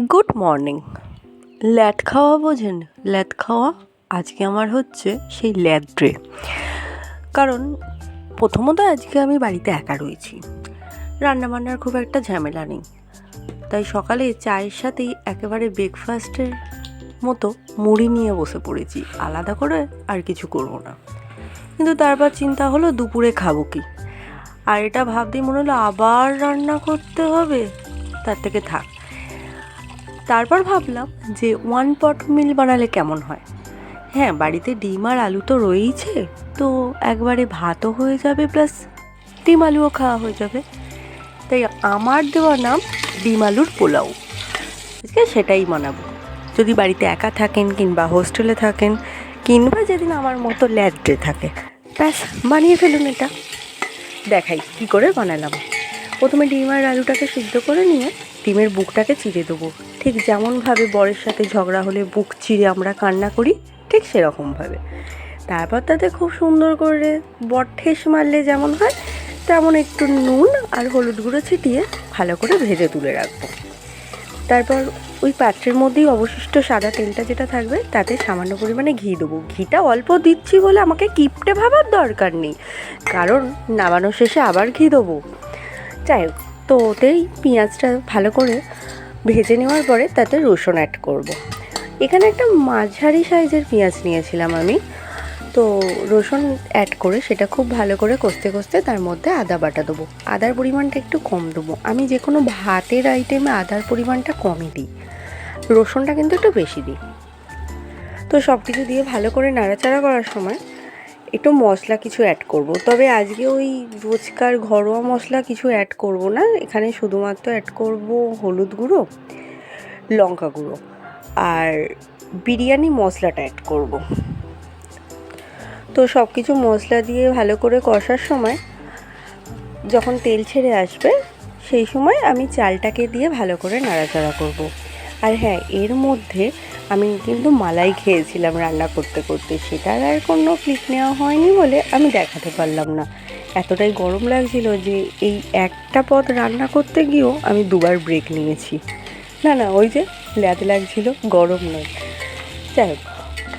Good morning ল্যাট খাওয়া বোঝেন? ল্যাট খাওয়া আজকে আমার হচ্ছে সেই ল্যাট ড্রে কারণ প্রথমত আজকে আমি বাড়িতে একা রয়েছি। রান্নাবান্নার খুব একটা ঝামেলা নেই। তাই সকালে চায়ের সাথেই একেবারে ব্রেকফাস্টের মতো মুড়ি নিয়ে বসে পড়েছি। আলাদা করে আর কিছু করব না। কিন্তু তারপর চিন্তা হলো দুপুরে খাব কি? আর এটা ভাবতেই মনে হলো আবার রান্না করতে হবে। তার থেকে থাক। তারপর ভাবলাম যে ওয়ান পট মিল বানালে কেমন হয়? হ্যাঁ বাড়িতে ডিম আর আলু তো রয়েইছে, তো একবারে ভাতও হয়ে যাবে প্লাস ডিম আলুও খাওয়া হয়ে যাবে। তাই আমার দেওয়া নাম ডিম আলুর পোলাও। আজকে সেটাই বানাবো। যদি বাড়িতে একা থাকেন কিংবা হোস্টেলে থাকেন, কিংবা যেদিন আমার মতো ল্যাড ডে থাকে, ব্যাস, বানিয়ে ফেলুন এটা। দেখাই কি করে বানালাম। প্রথমে ডিম আর আলুটাকে সিদ্ধ করে নিয়ে ডিমের বুকটাকে চিড়ে দেবো। ঠিক যেমনভাবে বরের সাথে ঝগড়া হলে বুক চিড়ে আমরা কান্না করি, ঠিক সেরকমভাবে। তারপর তাতে খুব সুন্দর করে বট ঠেস মারলে যেমন হয়, তেমন একটু নুন আর হলুদ গুঁড়ো ছিটিয়ে ভালো করে ভেজে তুলে রাখব। তারপর ওই পাত্রের মধ্যেই অবশিষ্ট সাদা তেলটা যেটা থাকবে, তাতে সামান্য পরিমাণে ঘি দেবো। ঘিটা অল্প দিচ্ছি বলে আমাকে কিপটে ভাবার দরকার নেই, কারণ নামানোর শেষে আবার ঘি দেবো। যাই হোক, তো ওতেই পেঁয়াজটা ভালো করে ভেজে নেওয়ার পরে তাতে রসুন অ্যাড করব। এখানে একটা মাঝারি সাইজের পেঁয়াজ নিয়েছিলাম আমি। তো রসুন অ্যাড করে সেটা খুব ভালো করে কষতে কষতে তার মধ্যে আদা বাটা দেবো। আদার পরিমাণটা একটু কম দেবো। আমি যে কোনো ভাতের আইটেমে আদার পরিমাণটা কমই দিই। রসুনটা কিন্তু একটু বেশি দিই। তো সব কিছু দিয়ে ভালো করে নাড়াচাড়া করার সময় একটু মশলা কিছু অ্যাড করব। তবে আজকে ওই রোজকার ঘরোয়া মশলা কিছু অ্যাড করব না। এখানে শুধুমাত্র অ্যাড করব হলুদ গুঁড়ো, লঙ্কা গুঁড়ো আর বিরিয়ানি মশলাটা অ্যাড করব। তো সব কিছু মশলা দিয়ে ভালো করে কষার সময় যখন তেল ছেড়ে আসবে, সেই সময় আমি চালটাকে দিয়ে ভালো করে নাড়াচাড়া করব। আর হ্যাঁ এর মধ্যে আমি কিন্তু মালাই খেয়েছিলাম রান্না করতে করতে। সেটার আর কোনো ক্লিক নেওয়া হয়নি বলে আমি দেখাতে পারলাম না। এতটাই গরম লাগছিল যে এই একটা পদ রান্না করতে গিয়েও আমি দুবার ব্রেক নিয়েছি। না না, ওই যে ল্যাদ লাগছিল, গরম নয়। যাই হোক,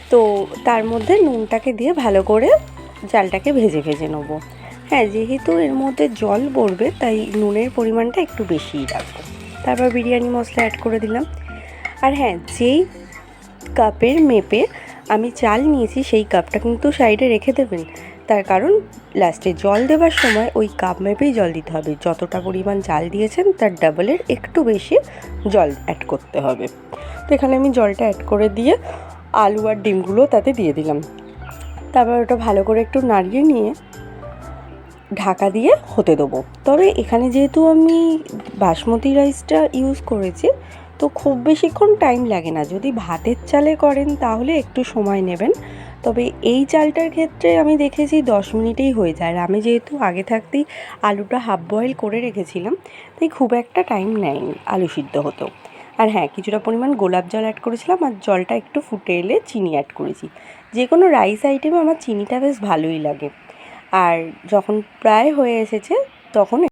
তো তার মধ্যে নুনটাকে দিয়ে ভালো করে চালটাকে ভেজে ভেজে নেব। হ্যাঁ যেহেতু এর মধ্যে জল পড়বে, তাই নুনের পরিমাণটা একটু বেশিই রাখব। তারপর বিরিয়ানি মশলা অ্যাড করে দিলাম। আর হ্যাঁ যেই কাপের মেপে আমি চাল নিয়েছি, সেই কাপটা কিন্তু সাইডে রেখে দেবেন। তার কারণ, লাস্টে জল দেওয়ার সময় ওই কাপ মেপেই জল দিতে হবে। যতটা পরিমাণ চাল দিয়েছেন, তার ডাবলের একটু বেশি জল অ্যাড করতে হবে। তো এখানে আমি জলটা অ্যাড করে দিয়ে আলু আর ডিমগুলো তাতে দিয়ে দিলাম। তারপর ওটা ভালো করে একটু নাড়িয়ে নিয়ে ঢাকা দিয়ে হতে দেবো। তবে এখানে যেহেতু আমি বাসমতি রাইসটা ইউজ করেছি তো খুব বেশিক্ষণ টাইম লাগে না। যদি ভাতের চালে করেন তাহলে একটু সময় নেবেন। তবে এই চালটার ক্ষেত্রে আমি দেখেছি দশ মিনিটেই হয়ে যায় আর আমি যেহেতু আগে থাকতেই আলুটা হাফ বয়েল করে রেখেছিলাম, তাই খুব একটা টাইম নেয়নি আলু সিদ্ধ হতো আর হ্যাঁ কিছুটা পরিমাণ গোলাপ জল অ্যাড করেছিলাম আর জলটা একটু ফুটে এলে চিনি অ্যাড করেছি। যে কোনো রাইস আইটেমে আমার চিনিটা বেশ ভালোই লাগে। আর যখন প্রায় হয়ে এসেছে, তখন